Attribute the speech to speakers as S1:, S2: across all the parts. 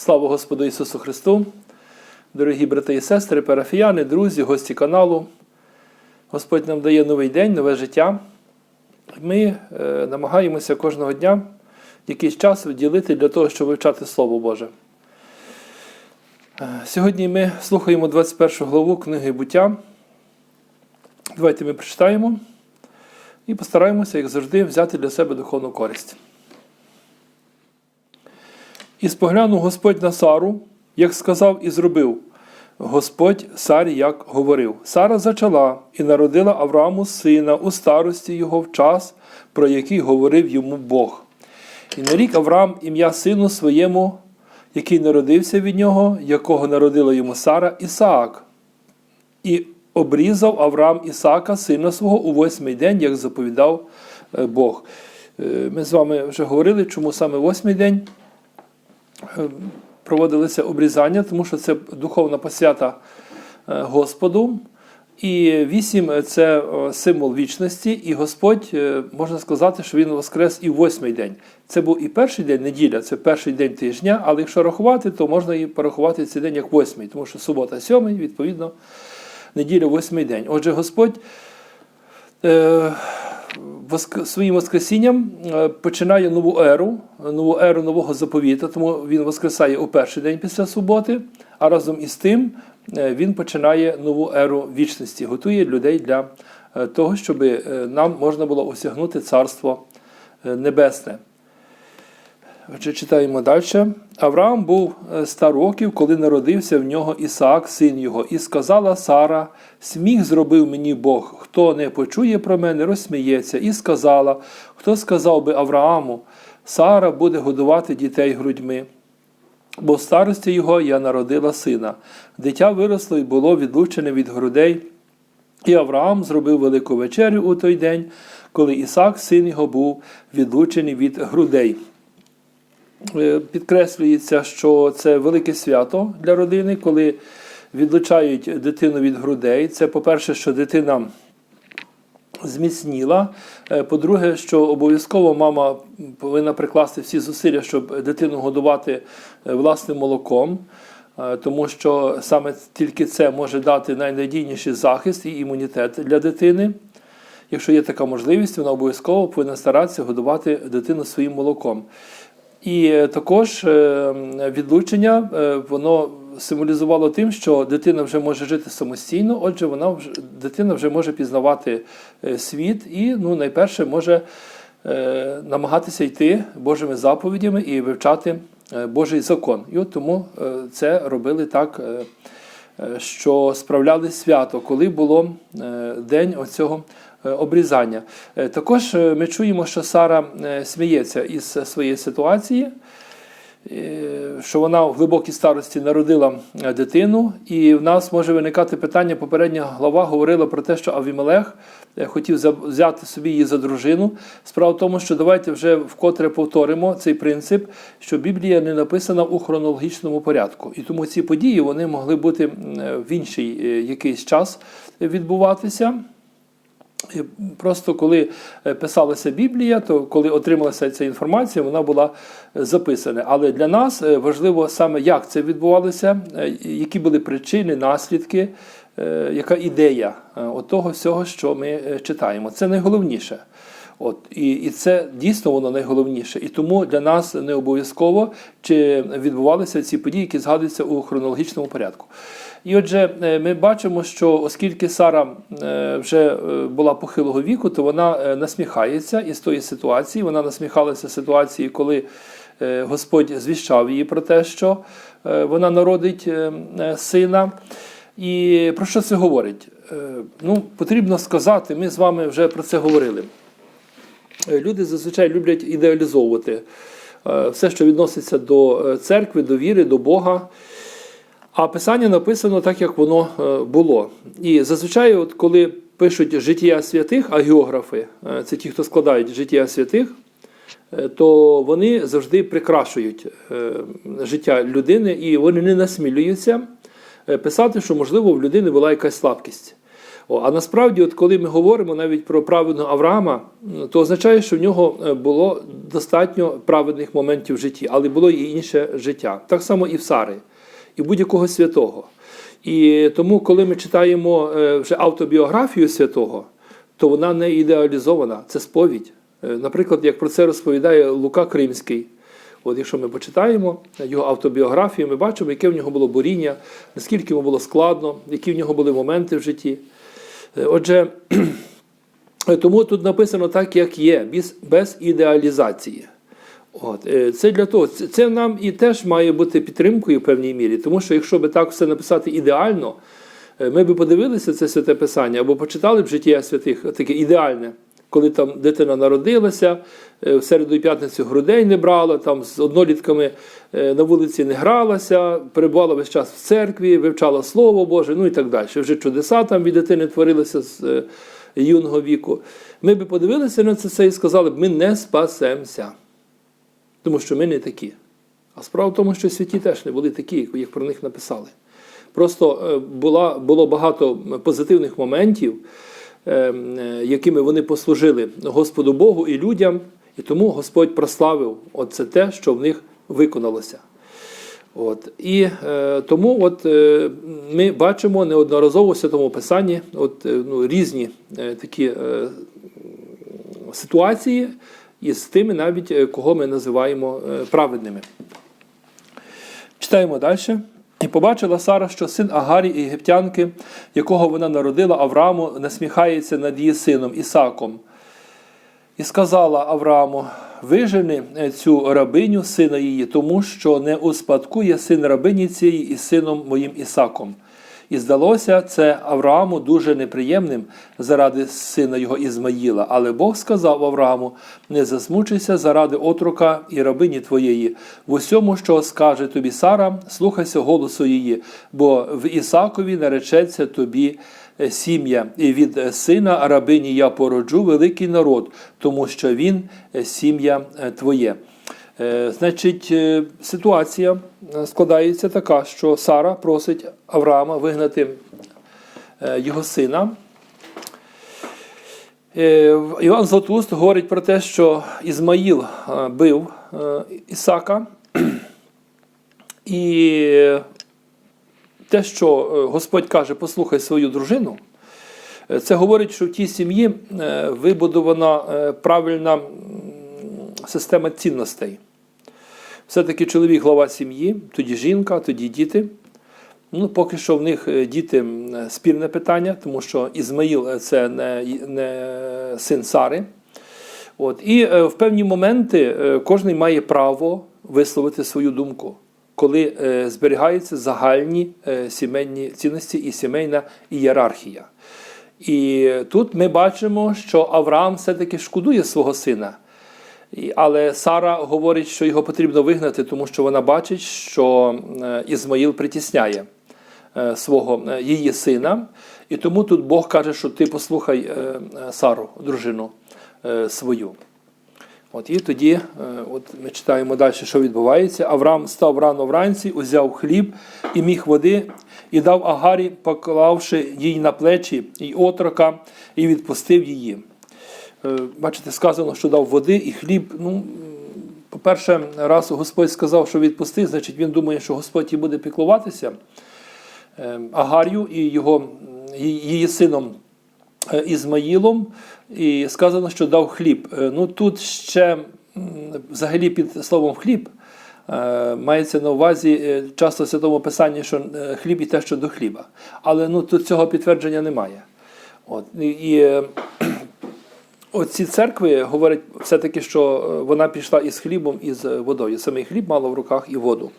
S1: Слава Господу Ісусу Христу! Дорогі брати і сестри, парафіяни, друзі, гості каналу. Господь нам дає новий день, нове життя. Ми е, намагаємося кожного дня якийсь час виділити для того, щоб вивчати Слово Боже. Е, Сьогодні ми слухаємо 21 главу книги буття. Давайте ми прочитаємо і постараємося, як завжди, взяти для себе духовну користь. І споглянув Господь на Сару, як сказав і зробив. Господь Сарі як говорив. Сара зачала і народила Аврааму сина у старості його в час, про який говорив йому Бог. І нарік Авраам ім'я сину своєму, який народився від нього, якого народила йому Сара Ісаак. І обрізав Авраам Ісаака, сина свого, у восьмий день, як заповідав е, Бог. Е, Ми з вами вже говорили, чому саме восьмий день проводилися обрізання, тому що це духовна посвята е, Господу. І вісім це е, символ вічності, і Господь е, можна сказати, що Він воскрес і восьмий день. Це був і перший день неділя, це перший день тижня, але якщо рахувати, то можна і порахувати цей день як восьмий, тому що субота сьомий, відповідно, неділя восьмий день. Отже, Господь воск- своїм воскресінням е, починає нову еру, нову еру нового заповіту, тому він воскресає у перший день після суботи, а разом із тим е, він починає нову еру вічності, готує людей для е, того, щоб нам можна було осягнути Царство Небесне. Читаємо далі. Авраам був е, ста років, коли народився в нього Ісаак, син його, і сказала Сара: Сміх зробив мені Бог, хто не почує про мене, розсміється. І сказала: Хто сказав би Аврааму, Сара буде годувати дітей грудьми. Бо в старості його я народила сина. Дитя виросло і було відлучене від грудей. І Авраам зробив велику вечерю у той день, коли Ісаак, син його, був відлучений від грудей. Е, Підкреслюється, що це велике свято для родини, коли відлучають дитину від грудей. Це, по-перше, що дитина зміцніла. Е, По-друге, що обов'язково мама повинна прикласти всі зусилля, щоб дитину годувати е, власним молоком. Тому що саме тільки це може дати найнадійніший захист і імунітет для дитини. Якщо є така можливість, вона обов'язково повинна старатися годувати дитину своїм молоком. І е, також е, відлучення е, воно символізувало тим, що дитина вже може жити самостійно, отже, вона вже дитина вже може пізнавати світ і ну, найперше може намагатися йти Божими заповідями і вивчати Божий закон. І от тому це робили так, що справляли свято, коли було день оцього обрізання. Е, Також е, ми чуємо, що Сара е, сміється із своєї ситуації, е, що вона в глибокій старості народила е, дитину, і в нас може виникати питання. Попередня глава говорила про те, що Авімелех е, хотів взяти собі її за дружину. Справа в тому, що давайте вже вкотре повторимо цей принцип, що Біблія не написана у хронологічному порядку. І тому ці події вони могли бути е, в інший е, якийсь час відбуватися. Просто коли е, писалася Біблія, то коли отрималася ця інформація, вона була е, записана. Але для нас е, важливо саме, як це відбувалося, які були причини, наслідки, яка ідея того всього, що ми читаємо. Це найголовніше. От, і, і це дійсно воно найголовніше. І тому для нас не обов'язково, чи відбувалися ці події, які згадуються у хронологічному порядку. І отже, е, ми бачимо, що оскільки Сара е, вже е, була похилого віку, то вона насміхається із тої ситуації. Вона насміхалася ситуації, коли Господь звіщав її про те, що вона народить сина. І про що це говорить? Ну, потрібно сказати, ми з вами вже про це говорили. Е, Люди зазвичай люблять ідеалізовувати е, все, що відноситься до е, церкви, до віри, до Бога. А писання написано так, як воно було. І зазвичай, от коли пишуть життя святих, а географи, це ті, хто складають життя святих, то вони завжди прикрашують життя людини, і вони не насмілюються писати, що, можливо, в людини була якась слабкість. А насправді, от коли ми говоримо навіть про праведного Авраама, то означає, що в нього е, було достатньо праведних моментів в житті, але було і інше життя. Так само і в Сари, і будь-якого святого. І тому, коли ми читаємо е, вже автобіографію святого, то вона не ідеалізована, це сповідь. Е, Наприклад, як про це розповідає Лука Кримський. От якщо ми почитаємо його автобіографію, ми бачимо, яке в нього було боріння, наскільки йому було складно, які в нього були моменти в житті. Е, Отже, тому тут написано так, як є, без, ідеалізації. От, е, це для того, це нам і теж має бути підтримкою в певній мірі, тому що якщо би так все написати ідеально, е, ми б подивилися це святе писання або почитали б життя святих таке ідеальне, коли там дитина народилася, е, в середу і п'ятницю грудей не брала, там з однолітками е, на вулиці не гралася, перебувала весь час в церкві, вивчала Слово Боже, ну і так далі. Вже чудеса там від дитини творилися з е, юного віку. Ми б подивилися на це все і сказали б, ми не спасемося. Тому що ми не такі. А справа в тому, що святі теж не були такі, як про них написали. Просто була, було багато позитивних моментів, якими вони послужили Господу Богу і людям, і тому Господь прославив оце те, що в них виконалося. От. І е, тому от, е, ми бачимо неодноразово в Святому Писанні от, е, ну, різні е, такі е, ситуації із тими, навіть е, кого ми називаємо е, праведними. Читаємо далі. І побачила Сара, що син Агарі єгиптянки, якого вона народила Аврааму, насміхається над її сином Ісаком. І сказала Аврааму: вижени е, цю рабиню сина її, тому що не успадкує син рабині цієї і сином моїм Ісаком. І здалося це Аврааму дуже неприємним заради сина його Ізмаїла. Але Бог сказав Аврааму: не засмучуйся заради отрока і рабині твоєї. В усьому, що скаже тобі Сара, слухайся голосу її, бо в Ісакові наречеться тобі е, сім'я, і від сина рабині я породжу великий народ, тому що він е, сім'я е, твоє. Е, Значить, е, ситуація е, складається така, що Сара просить Авраама вигнати його сина. Іван Златуст говорить про те, що Ізмаїл бив Ісака, і те, що Господь каже, послухай свою дружину, це говорить, що в тій сім'ї вибудована правильна система цінностей. Все-таки чоловік глава сім'ї, тоді жінка, тоді діти. Ну, поки що в них е, діти спірне питання, тому що Ізмаїл е, це не, не син Сари. От. І е, в певні моменти кожен має право висловити свою думку, коли зберігаються загальні сімейні цінності і сімейна ієрархія. І тут ми бачимо, що Авраам все-таки шкодує свого сина. Але Сара говорить, що його потрібно вигнати, тому що вона бачить, що е, Ізмаїл притісняє е, свого е, її сина. І тому тут Бог каже, що ти послухай Сару, дружину свою. От і тоді, от ми читаємо далі, що відбувається. Авраам став рано вранці, узяв хліб і міг води, і дав Агарі, поклавши їй на плечі і отрока, і відпустив її. Е, Бачите, сказано, що дав води і хліб. Ну, по-перше, раз Господь сказав, що відпустив, значить він думає, що Господь і буде піклуватися е, Агар'ю і його, її сином е, Ізмаїлом. І сказано, що дав хліб. Ну тут ще взагалі під словом хліб. Мається на увазі часто в святому писанні, що хліб і те, що до хліба. Але ну, тут цього підтвердження немає. От, і, і Оці церкви говорять все-таки, що е, вона пішла із хлібом і з водою. Самий хліб мала в руках і воду.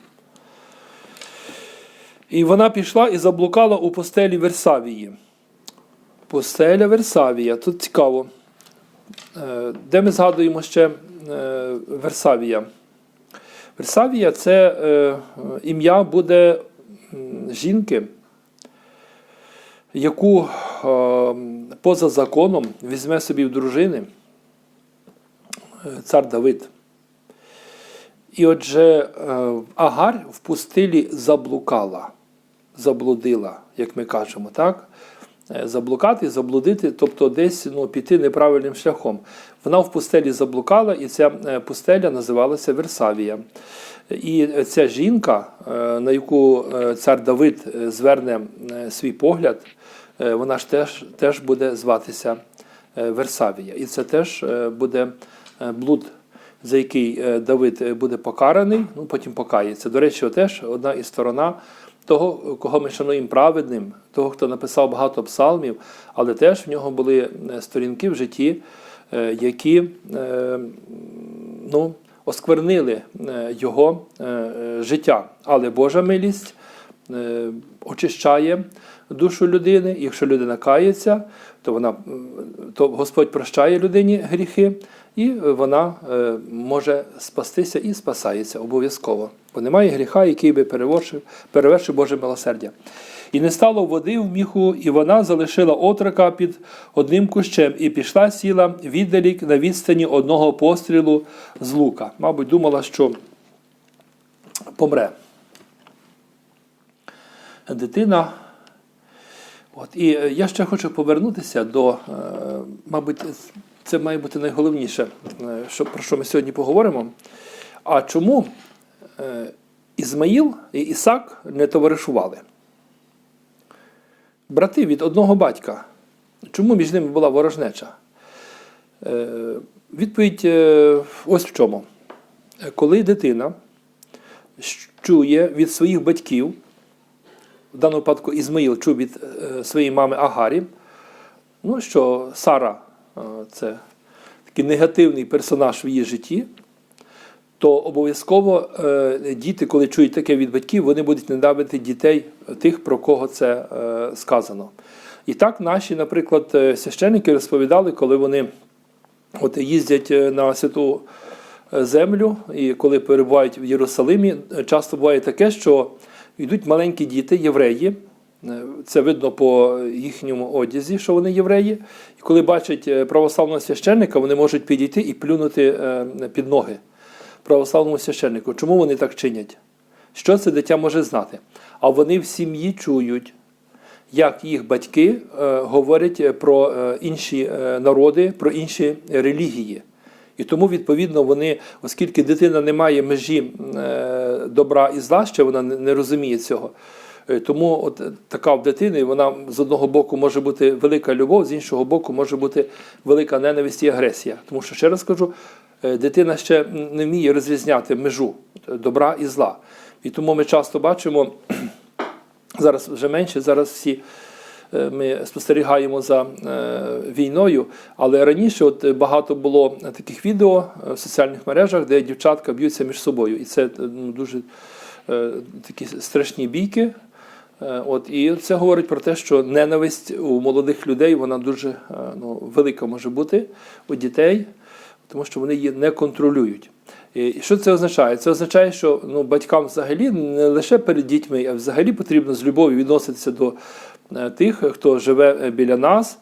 S1: І вона пішла і заблукала у постелі Версавії. Постеля Версавія. Тут цікаво. Е, Де ми згадуємо ще е, Версавія? Версавія це е, ім'я буде жінки, яку е, поза законом візьме собі в дружини е, цар Давид. І отже, е, Агар в пустилі заблукала, заблудила, як ми кажемо, так? Е, заблукати, заблудити, тобто десь ну, піти неправильним шляхом. Вона в пустелі заблукала, і ця е, пустеля називалася Версавія. І ця жінка, е, на яку цар Давид зверне свій погляд, вона ж теж, теж буде зватися Версавія. І це теж буде блуд, за який Давид буде покараний, ну потім покається. До речі, теж одна із сторона того, кого ми шануємо праведним, того, хто написав багато псалмів, але теж в нього були е, сторінки в житті, е, які е, ну, осквернили його життя. Але Божа милість очищає душу людини. Якщо людина кається, то вона то Господь прощає людині гріхи, і вона е, може спастися і спасається обов'язково. Бо немає гріха, який би перевершив, перевершив Боже милосердя. І не стало води в міху, і вона залишила отрока під одним кущем і пішла сіла віддалік на відстані одного пострілу з лука. Мабуть, думала, що помре. Дитина. От, і е, я ще хочу повернутися до, е, мабуть, це має бути найголовніше, е, що, про що ми сьогодні поговоримо. А чому е, Ізмаїл і Ісак не товаришували? Брати від одного батька. Чому між ними була ворожнеча? Е, Відповідь ось в чому. Коли дитина чує від своїх батьків, в даному випадку Ізмаїл чув від своєї мами Агарі, ну, що Сара це такий негативний персонаж в її житті, то обов'язково е, діти, коли чують таке від батьків, вони будуть ненавидити дітей тих, про кого це е, сказано. І так наші, наприклад, е, священники розповідали, коли вони от їздять на святу землю, і коли перебувають в Єрусалимі, часто буває таке, що йдуть маленькі діти, євреї. Е, Це видно по їхньому одязі, що вони євреї. І коли бачать е, православного священника, вони можуть підійти і плюнути е, під ноги православному священнику. Чому вони так чинять? Що це дитя може знати? А вони в сім'ї чують, як їх батьки говорять про інші народи, про інші релігії. І тому, відповідно, вони, оскільки дитина не має межі добра і зла, ще вона не розуміє цього. Е, Тому от е, така в дитини, вона з одного боку може бути велика любов, з іншого боку може бути велика ненависть і агресія. Тому що, ще раз кажу, е, дитина ще не вміє розрізняти межу добра і зла. І тому ми часто бачимо, зараз вже менше, зараз всі ми спостерігаємо за війною, але раніше от багато було таких відео в соціальних мережах, де дівчатка б'ються між собою. І це ну, дуже такі страшні бійки. Е, От, і це говорить про те, що ненависть у молодих людей вона дуже е, ну, велика може бути у дітей, тому що вони її не контролюють. І що це означає? Це означає, що ну, батькам взагалі не лише перед дітьми, а взагалі потрібно з любов'ю відноситися до е, тих, хто живе біля нас.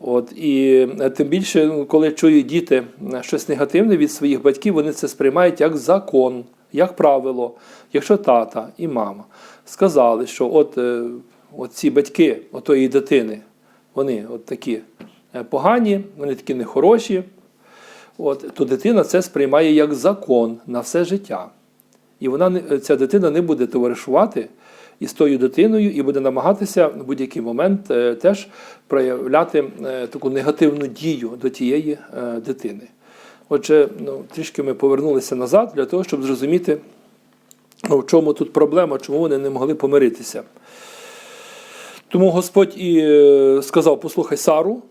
S1: От, і е, тим більше, ну, коли чують діти е, щось негативне від своїх батьків, вони це сприймають як закон, як правило. Якщо тата і мама сказали, що от, е, от ці батьки отої дитини, вони от такі погані, вони такі нехороші, от, то дитина це сприймає як закон на все життя. І вона ця дитина не буде товаришувати із тою дитиною і буде намагатися в будь-який момент е, теж проявляти е, таку негативну дію до тієї е, дитини. Отже, ну, трішки ми повернулися назад для того, щоб зрозуміти, ну, в чому тут проблема, чому вони не могли помиритися. Тому Господь і сказав: послухай Сару,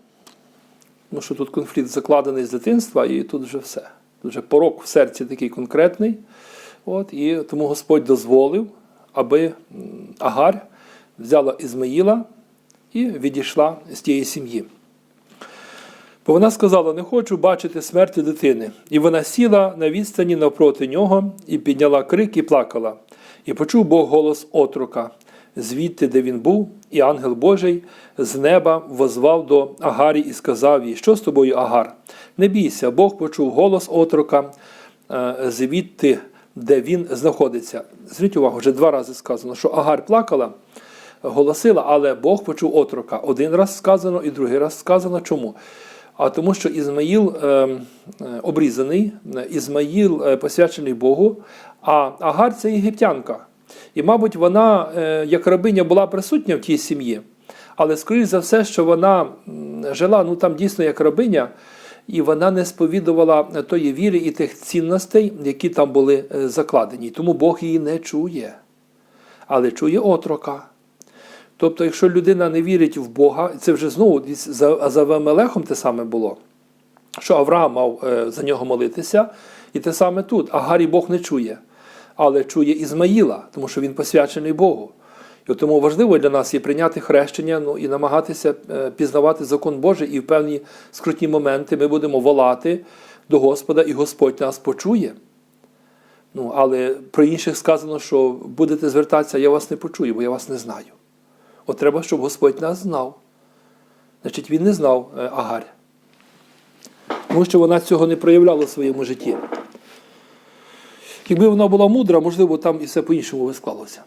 S1: тому що тут конфлікт закладений з дитинства, і тут вже все. Тут вже порок в серці такий конкретний. От, і тому Господь дозволив, аби м, Агарь взяла Ізмаїла і відійшла з тієї сім'ї. Бо вона сказала: не хочу бачити смерті дитини. І вона сіла на відстані навпроти нього і підняла крик і плакала. І почув Бог голос отрока, звідти, де він був, і ангел Божий з неба возвав до Агарі і сказав їй: Що з тобою, Агар? Не бійся, Бог почув голос отрока, е, звідти, де він знаходиться. Зверніть увагу, вже два рази сказано, що Агар плакала. голосила, але Бог почув отрока. Один раз сказано і другий раз сказано. Чому? А тому, що Ізмаїл е, е, обрізаний, е, Ізмаїл е, посвячений Богу, а Агар це єгиптянка. І, мабуть, вона, е, як рабиня, була присутня в тій сім'ї, але, скоріш за все, що вона жила ну, там дійсно як рабиня, і вона не сповідувала тої віри і тих цінностей, які там були е, закладені. Тому Бог її не чує, але чує отрока. Тобто, якщо людина не вірить в Бога, це вже знову за, Авимелехом те саме було, що Авраам мав е, за нього молитися, і те саме тут. Агарі Бог не чує, але чує Ізмаїла, тому що він посвячений Богу. І тому важливо для нас є прийняти хрещення ну, і намагатися е, пізнавати закон Божий, і в певні скрутні моменти ми будемо волати до Господа, і Господь нас почує. Ну, але про інших сказано, що будете звертатися, я вас не почую, бо я вас не знаю. От треба, щоб Господь нас знав. Значить, він не знав е, Агарь. Тому що вона цього не проявляла в своєму житті. Якби вона була мудра, можливо, там і все по-іншому би склалося.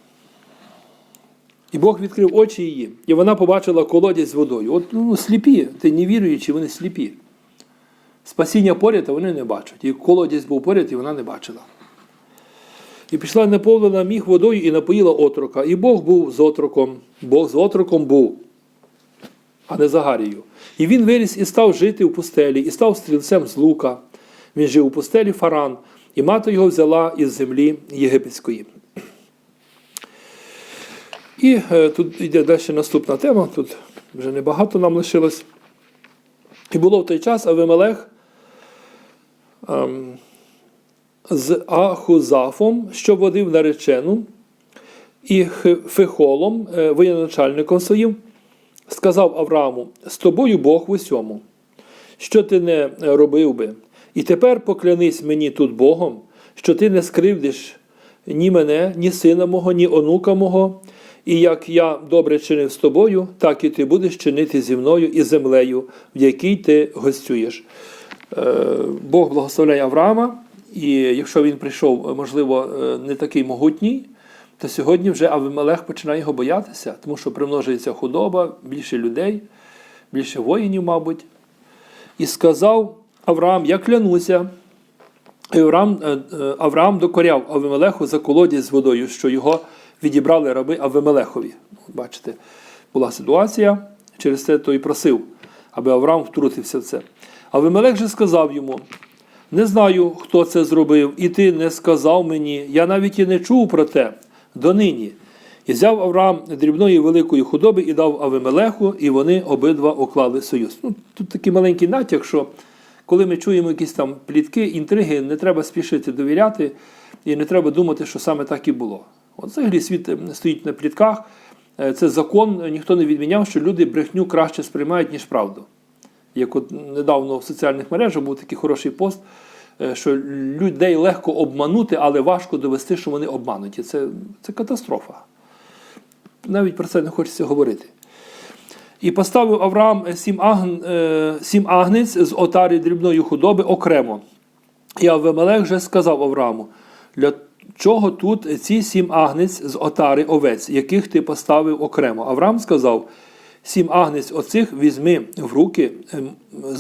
S1: І Бог відкрив очі її, і вона побачила колодязь з водою. От ну, сліпі, ти не віруючі, вони сліпі. Спасіння поряд, а вони не бачать. І колодязь був поряд, і вона не бачила. І пішла наповнена міг водою і напоїла отрока. І Бог був з отроком. Бог з отроком був, а не Загарією. І він виріс і став жити в пустелі, і став стрільцем з лука. Він жив у пустелі Фаран, і мати його взяла із землі єгипетської. І е, тут йде далі наступна тема, тут вже небагато нам лишилось. І було в той час Авимелех ем, з Ахузафом, що водив наречену, і Фехолом, е, воєначальником своїм, сказав Аврааму: з тобою Бог в усьому, що ти не робив би. І тепер поклянись мені тут Богом, що ти не скривдиш ні мене, ні сина мого, ні онука мого. І як я добре чинив з тобою, так і ти будеш чинити зі мною і землею, в якій ти гостюєш. Е, Бог благословляє Авраама, і якщо він прийшов, можливо, е, не такий могутній, то сьогодні вже Авимелех починає його боятися, тому що примножується худоба, більше людей, більше воїнів, мабуть. І сказав Авраам: Я клянуся. Авраам, е, Авраам докоряв Авимелеху за колодязь з водою, що його відібрали раби Авимелехові. Бачите, була ситуація, через це той просив, аби Авраам втрутився в це. Авимелех же сказав йому: не знаю, хто це зробив, і ти не сказав мені, я навіть і не чув про те донині. І взяв Авраам дрібної великої худоби і дав Авимелеху, і вони обидва уклали союз. Ну, Тут такий маленький натяк, що коли ми чуємо якісь там плітки, інтриги, не треба спішити довіряти, і не треба думати, що саме так і було. От взагалі світ стоїть на плітках. Е, це закон, ніхто не відміняв, що люди брехню краще сприймають, ніж правду. Як от недавно в соціальних мережах був такий хороший пост, е, що людей легко обманути, але важко довести, що вони обмануті. Це, це катастрофа. Навіть про це не хочеться говорити. І поставив Авраам сім, агн, сім агнець з отарі дрібної худоби окремо. І Авимелех вже сказав Аврааму, для чого тут ці сім агнець з отари овець, яких ти поставив окремо? Авраам сказав: сім агнець оцих візьми в руки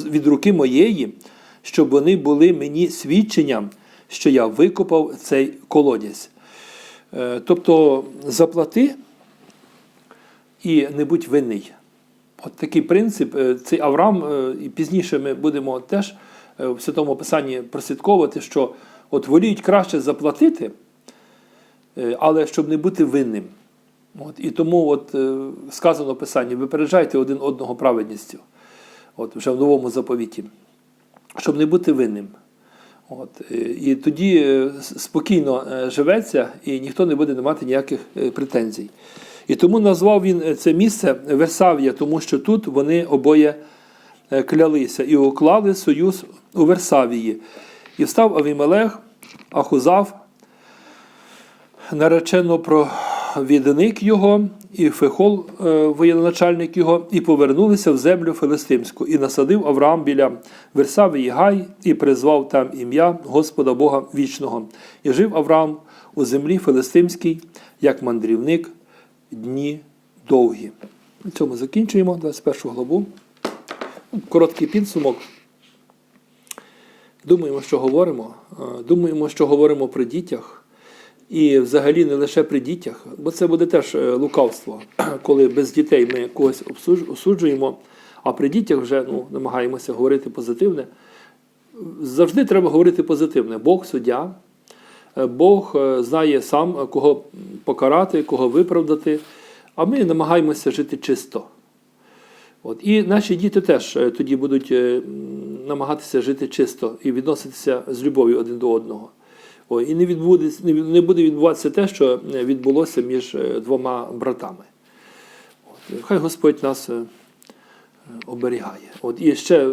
S1: від руки моєї, щоб вони були мені свідченням, що я викопав цей колодязь. Е, тобто заплати і не будь винний. От такий принцип, е, цей Авраам, е, і пізніше ми будемо теж в Святому Писанні прослідковувати, що от воліють краще заплатити, але щоб не бути винним. От, І тому от, сказано в Писанні, випереджайте один одного праведністю, от, вже в новому заповіті, щоб не бути винним. От, І тоді спокійно живеться, і ніхто не буде мати ніяких претензій. І тому назвав він це місце Версавія, тому що тут вони обоє клялися і уклали союз у Версавії. І встав Авімелех, Ахузав, наречено провідник його, і Фехол, воєначальник його, і повернулися в землю Филистимську, і насадив Авраам біля Версавії Гай, і призвав там ім'я Господа Бога вічного. І жив Авраам у землі Филистимській, як мандрівник дні довгі. На цьому закінчуємо 21 главу. Короткий підсумок. Думаємо, що говоримо. Е, Думаємо, що говоримо при дітях. І взагалі не лише при дітях, бо це буде теж е, лукавство, коли без дітей ми когось осуджуємо, а при дітях вже ну, намагаємося говорити позитивне. Завжди треба говорити позитивне. Бог суддя, е, Бог знає сам, кого покарати, кого виправдати, а ми намагаємося жити чисто. От. І наші діти теж е, тоді будуть е, намагатися жити чисто і відноситися з любов'ю один до одного. О, і не, відбудеться, не буде відбуватися те, що е, відбулося між двома братами. От. Хай Господь нас оберігає. От. І ще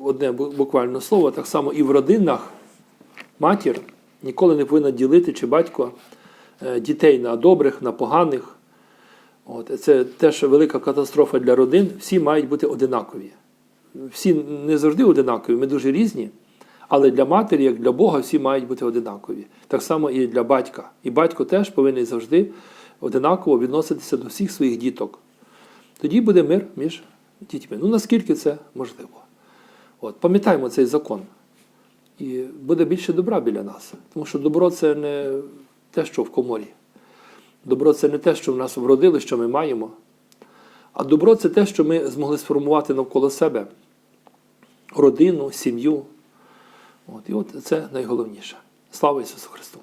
S1: одне буквально слово, так само і в родинах матір ніколи не повинна ділити чи батько дітей на добрих, на поганих. От, це теж велика катастрофа для родин. Всі мають бути одинакові. Всі не завжди одинакові, ми дуже різні. Але для матері, як для Бога, всі мають бути одинакові. Так само і для батька. І батько теж повинен завжди одинаково відноситися до всіх своїх діток. Тоді буде мир між дітьми. Ну наскільки це можливо. От, пам'ятаємо цей закон. І буде більше добра біля нас. Тому що добро це не те, що в коморі. Добро це не те, що в нас вродили, що ми маємо. А добро це те, що ми змогли сформувати навколо себе родину, сім'ю. От, і от це найголовніше. Слава Ісусу Христу!